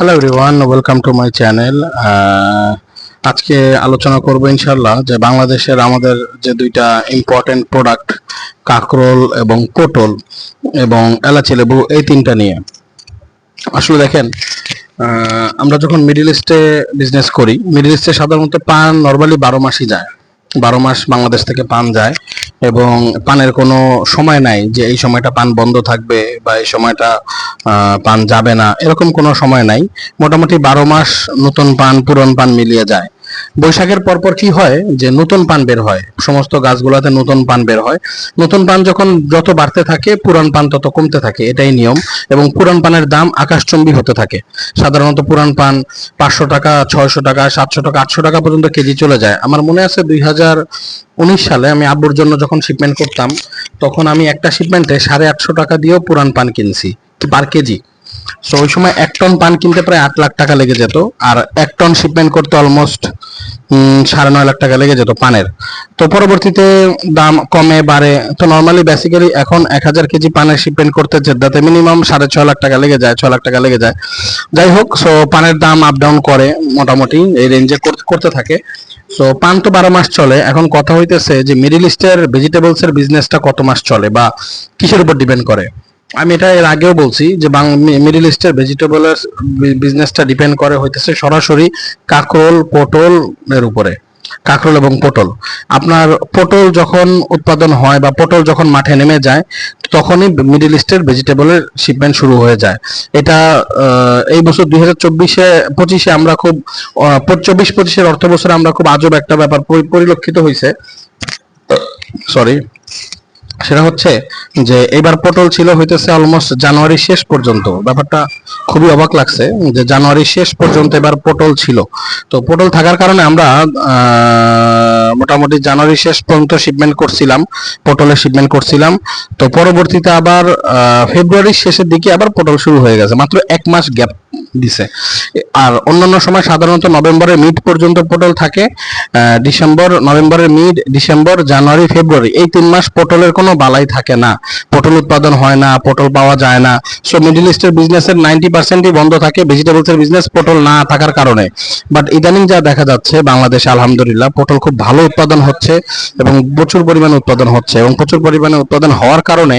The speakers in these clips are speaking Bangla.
Hello everyone welcome to my channel আজকে আলোচনা করব ইনশাল্লাহ যে বাংলাদেশের আমাদের যে দুইটা ইম্পর্টেন্ট প্রোডাক্ট কাকরোল এবং পটল এবং এলাচি লেবু, এই তিনটা নিয়ে। আসলে দেখেন আমরা যখন মিডিল ইস্টে বিজনেস করি মিডিল ইস্টে সাধারণত পান নর্মালি বারো মাসই যায়। বারো মাস বাংলাদেশ থেকে পান যায় এবং পানের কোনো সময় নাই যে এই সময়টা পান বন্ধ থাকবে বা এই সময়টা পান যাবে না, এরকম কোনো সময় নাই। মোটামুটি বারো মাস নতুন পান, পুরন পান মিলিয়ে যায়। বৈশাখের পরপর কি হয়? যে নতুন পান বের হয়। সমস্ত গাছগুলোতে নতুন পান বের হয়। নতুন পান যখন যত বাড়তে থাকে, পুরান পান তত কমতে থাকে। এটাই নিয়ম। এবং পুরান পানের দাম আকাশচম্বী হতে থাকে। সাধারণত পুরান পান পাঁচশো টাকা, ছয়শো টাকা, সাতশো টাকা, আটশো টাকা পর্যন্ত কেজি চলে যায়। আমার মনে আছে দুই হাজার উনিশ সালে আমি আব্বুর জন্য যখন শিপমেন্ট করতাম, তখন আমি একটা শিপমেন্টে সাড়ে আটশো টাকা দিয়েও পুরান পান কিনছি, পার কেজি। সো ওই সময় এক টন পান কিনতে প্রায় আট লাখ টাকা লেগে যেত। আর এক টন শিপমেন্ট করতে অলমোস্ট সাড়ে নয় লাখ টাকা লেগে যেত পানের। তো পরবর্তীতে দাম কমে, বাড়ে। তো নর্মালি বেসিক্যালি এখন এক হাজার কেজি পানের শিপমেন্ট করতে জেদ্দাতে মিনিমাম সাড়ে ছয় লাখ টাকা লেগে যায়, ছয় লাখ টাকা লেগে যায়। যাই হোক সো পানের দাম আপ ডাউন করে মোটামুটি, এই রেঞ্জে করতে থাকে। সো পান তো বারো মাস চলে। এখন কথা হইতেছে যে মিডিল ইস্টের ভেজিটেবলস এর বিজনেসটা কত মাস চলে বা কিসের উপর ডিপেন্ড করে? আমি এটা এর আগেও বলছি যে মিডিল ইস্টের ভেজিটেবলের বিজনেসটা ডিপেন্ড করে হইতেছে সরাসরি কাকরোল, পটল এর উপরে। কাকরোল এবং পটল। আপনার পটল যখন উৎপাদন হয় বা পটল যখন মাঠে নেমে যায়, তখনই মিডিল ইস্টের ভেজিটেবলের শিপমেন্ট শুরু হয়ে যায়। এটা এই বছর দুই হাজার চব্বিশে, পঁচিশে আমরা খুব চব্বিশ পঁচিশের অর্থ বছরে আমরা খুব আজব একটা ব্যাপার পরিলক্ষিত হয়েছে সরি সেটা হচ্ছে যে এবার পটল ছিল হইতেছে অলমোস্ট জানুয়ারি শেষ পর্যন্ত। ব্যাপারটা খুবই অবাক লাগছে যে জানুয়ারি শেষ পর্যন্ত এবার পটল ছিল। তো পটল থাকার কারণে আমরা মোটামুটি জানুয়ারি শেষ পর্যন্ত শিপমেন্ট করছিলাম, পটলের শিপমেন্ট করছিলাম। তো পরবর্তীতে আবার ফেব্রুয়ারির শেষের দিকে আবার পটল শুরু হয়ে গেছে। মাত্র এক মাস গ্যাপ দিছে। আর অন্যান্য সময় সাধারণত নভেম্বরের মিড পর্যন্ত পটল থাকে ডিসেম্বর, নভেম্বরের মিড ডিসেম্বর, জানুয়ারি, ফেব্রুয়ারি, এই তিন মাস পটলের কোনো বালাই থাকে না। পটল উৎপাদন হয় না, পটল পাওয়া যায় না। সো মিডল ইস্টের বিজনেসের নাইনটি পার্সেন্টই বন্ধ থাকে ভেজিটেবলস এর বিজনেস পটল না থাকার কারণে। বাট ইদানিং যা দেখা যাচ্ছে, বাংলাদেশে আলহামদুলিল্লাহ পটল খুব ভালো উৎপাদন হচ্ছে এবং প্রচুর পরিমাণে উৎপাদন হচ্ছে। এবং প্রচুর পরিমাণে উৎপাদন হওয়ার কারণে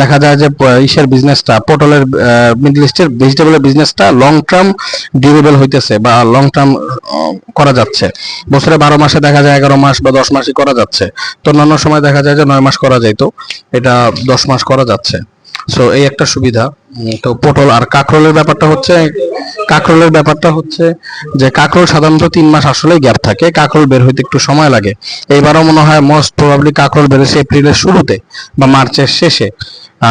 দেখা যায় যে ইসের বিজনেসটা পটলের মিডল ইস্টের ভেজিটেবলের বিজনেসটা লং টার্ম ডিউরেবল হইতেছে বা লং টার্ম করা যাচ্ছে। বছরে বারো মাসে দেখা যায় এগারো মাস বা দশ মাসই করা যাচ্ছে। তো অন্যান্য সময় দেখা যায় যে, নয় মাস করা যাইতো এটা দশ মাস করা যাচ্ছে। সো এই একটা সুবিধা। তো পটল আর কাঁকরোলের ব্যাপারটা হচ্ছে, কাঁকরোলের ব্যাপারটা হচ্ছে যে কাঁকরোল সাধারণত তিন মাস আসলেই গ্যাপ থাকে, কাঁকরোল বের হইতে একটু সময় লাগে। এইবারও মনে হয় মোস্ট প্রবাবলি কাঁকরোল বেড়েছে এপ্রিলের শুরুতে বা মার্চের শেষে।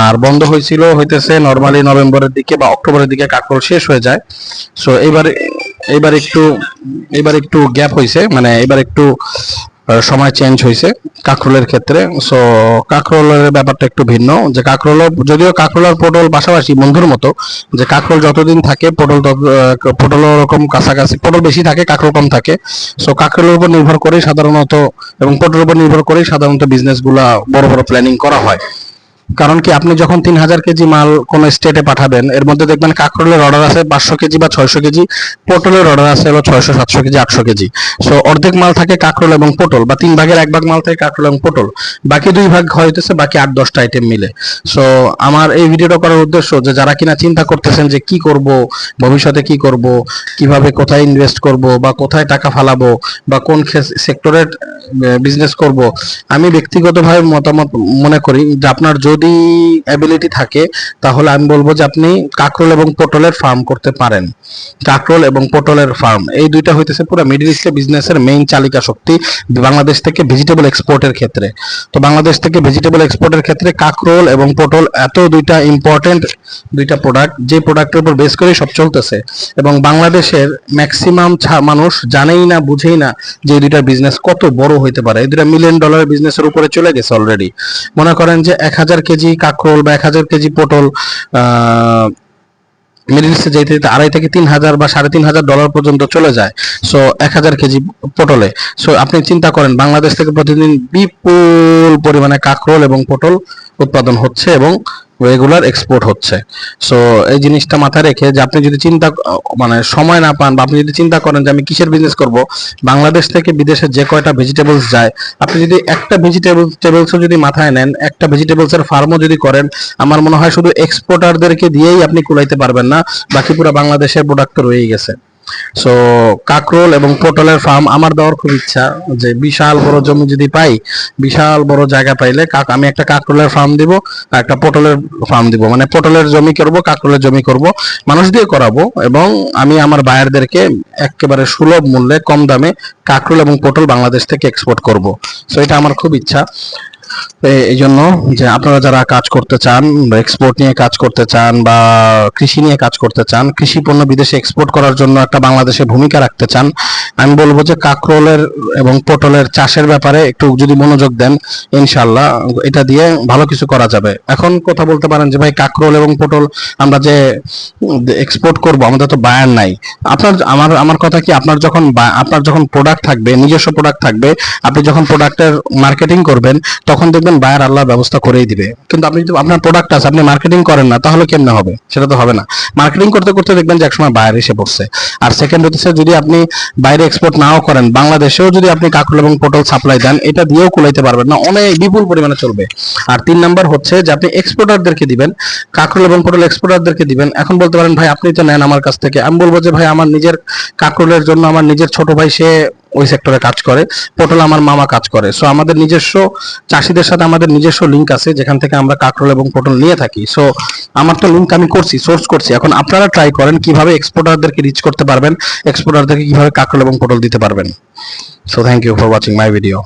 আর বন্ধ হয়েছিল, হইতেছে নর্মালি নভেম্বরের দিকে বা অক্টোবরের দিকে কাঁকরোল শেষ হয়ে যায়। সো এবার এবার একটু এবার একটু গ্যাপ হয়েছে মানে এবার একটু সময় চেঞ্জ হয়েছে কাঁকরোলের ক্ষেত্রে। সো কাঁকরোলের ব্যাপারটা একটু ভিন্ন, যে কাঁকরোল, যদিও কাঁকরোল আর পটল পাশাপাশি বন্ধুর মতো, যে কাঁকরোল যতদিন থাকে, পটল তত পটল ওরকম কাছাকাছি, পটল বেশি থাকে, কাঁকরোল কম থাকে। সো কাঁকরোলের উপর নির্ভর করেই সাধারণত, এবং পটলের উপর নির্ভর করেই সাধারণত বিজনেসগুলা বড় বড় প্ল্যানিং করা হয়। কারণ কি, আপনি যখন তিন হাজার কেজি মাল কোন স্টেটে পাঠাবেন, এর মধ্যে দেখবেন কাঁকরোলের অর্ডার আছে পাঁচশো কেজি বা ছয়শো কেজি, পটলের অর্ডার আছে হলো ছয়শো, সাতশো কেজি, আটশো কেজি। সো অর্ধেক মাল থাকে কাঁকরোল এবং পটল বা তিন ভাগের এক ভাগ মাল থাকে কাঁকরোল এবং পটল। বাকি দুই ভাগ হইতেছে বাকি আট, দশটা আইটেম মিলে। সো আমার এই ভিডিওটা করার উদ্দেশ্য যে, যারা কিনা চিন্তা করতেছেন যে, কি করব, ভবিষ্যতে কি করব, কীভাবে কোথায় ইনভেস্ট করব বা কোথায় টাকা ফালাবো বা কোন সেক্টরের বিজনেস করব, আমি ব্যক্তিগতভাবে মতামত মনে করি যে, আপনার যদি অ্যাবিলিটি থাকে, তাহলে আমি বলব যে আপনি কাকরোল এবং পটলের ফার্ম করতে পারেন। কাকরোল এবং পটলের ফার্ম এই দুইটা হইতেছে পুরো মিডল ইস্টে বিজনেসের মেইন চালিকা শক্তি, বাংলাদেশ থেকে ভেজিটেবল এক্সপোর্টের ক্ষেত্রে। তো বাংলাদেশ থেকে ভেজিটেবল এক্সপোর্টের ক্ষেত্রে কাকরোল এবং পটল এত দুইটা ইম্পর্টেন্ট দুইটা প্রোডাক্ট যে প্রোডাক্টের উপর বেস করেই সব চলতেছে। এবং বাংলাদেশের ম্যাক্সিমাম মানুষ জানেই না, বুঝেই না যে এই দুইটার বিজনেস কত বড় হইতে পারে। এই দুইটা মিলিয়ন ডলারের বিজনেসের উপরে চলে গেছে অলরেডি মনে করেন যে এক হাজার কেজি কাকরোল বা এক হাজার কেজি পটল মিডিল ইস্টে যেতে যেতে আড়াই থেকে তিন হাজার বা সাড়ে তিন হাজার ডলার পর্যন্ত চলে যায়। সো এক হাজার কেজি পটলে। সো আপনি চিন্তা করেন, বাংলাদেশ থেকে প্রতিদিন বিপুল পরিমাণে কাঁকরোল এবং পটল উৎপাদন হচ্ছে এবং রেগুলার এক্সপোর্ট হচ্ছে। সো এই জিনিসটা মাথায় রেখে যে আপনি যদি চিন্তা মানে সময় না পান বা আপনি যদি চিন্তা করেন যে আমি কিসের বিজনেস করব, বাংলাদেশ থেকে বিদেশে যে কয়টা ভেজিটেবলস যায়, আপনি যদি একটা ভেজিটেবল টেবলসও যদি মাথায় নেন, একটা ভেজিটেবলসের ফার্মও যদি করেন, আমার মনে হয় শুধু এক্সপোর্টারদেরকে দিয়েই আপনি কুলাইতে পারবেন না, বাকি পুরো বাংলাদেশের প্রোডাক্ট রয়েই গেছে। সো কাকরোল এবং পটলের ফার্ম আমার দেওয়ার খুব ইচ্ছা যে বিশাল বড় জমি যদি পাই, বিশাল বড় জায়গা পাইলে কাক আমি একটা কাকরোলের ফার্ম দিব, আর একটা পটলের ফার্ম দিব। মানে পটলের জমি করব, কাকরোলের জমি করব, মানুষ দিয়ে করাবো এবং আমি আমার বায়ারদেরকে একেবারে সুলভ মূল্যে কম দামে কাকরোল এবং পটল বাংলাদেশ থেকে এক্সপোর্ট করব। সো এটা আমার খুব ইচ্ছা। এই জন্য যে আপনারা যারা কাজ করতে চান এক্সপোর্ট নিয়ে কাজ করতে চান বা কৃষি নিয়ে কাজ করতে চান, কৃষি পণ্য বিদেশে এক্সপোর্ট করার জন্য একটা বাংলাদেশে ভূমিকা রাখতে চান, আমি বলব যে কাকরোলের এবং পটলের চাষের ব্যাপারে একটু যদি মনোযোগ দেন ইনশাল্লাহ এটা দিয়ে ভালো কিছু করা যাবে। এখন কথা বলতে পারেন যে ভাই কাকরোল এবং পটল আমরা যে এক্সপোর্ট করব, আমাদের তো বায়ার নাই। আপনার আমার আমার কথা কি আপনার যখন আপনার যখন প্রোডাক্ট থাকবে, নিজস্ব প্রোডাক্ট থাকবে, আপনি যখন প্রোডাক্টের মার্কেটিং করবেন তখন দেখবেন বায়ার আল্লাহ ব্যবস্থা করেই দিবে। কিন্তু আপনি যদি আপনার প্রোডাক্ট আছে, আপনি মার্কেটিং করেন না, তাহলে কেমনে হবে? সেটা তো হবে না। মার্কেটিং করতে করতে দেখবেন যে একসময় বায়ার এসে পড়ছে। আর সেকেন্ড হচ্ছে যদি আপনি বাইরে এক্সপোর্ট নাও করেন, বাংলাদেশেও যদি আপনি কাকুল এবং পটল সাপ্লাই দেন, এটা দিয়েও কুলাইতে পারবেন না। অনেক বিপুল পরিমাণে চলবে। আর তিন নাম্বার হচ্ছে যে আপনি এক্সপোর্টারদেরকে দিবেন, কাকরোল এবং পটল এক্সপোর্টারদেরকে দিবেন। এখন বলতে পারেন, ভাই, আপনি তো নেন আমার কাছ থেকে। আমি বলব যে, ভাই, আমার নিজের কাকরোলের জন্য আমার নিজের ছোট ভাই, সে ওই সেক্টরে কাজ করে। পটল আমার মামা কাজ করে। সো আমাদের নিজস্ব চাষিদের সাথে আমাদের নিজস্ব লিঙ্ক আছে, যেখান থেকে আমরা কাঁকরোল এবং পটল নিয়ে থাকি। সো আমার তো লিঙ্ক আমি করছি সোর্স করছি। এখন আপনারা ট্রাই করেন কীভাবে এক্সপোর্টারদেরকে রিচ করতে পারবেন এক্সপোর্টারদেরকে কীভাবে কাঁকরোল এবং পটল দিতে পারবেন। So thank you for watching my video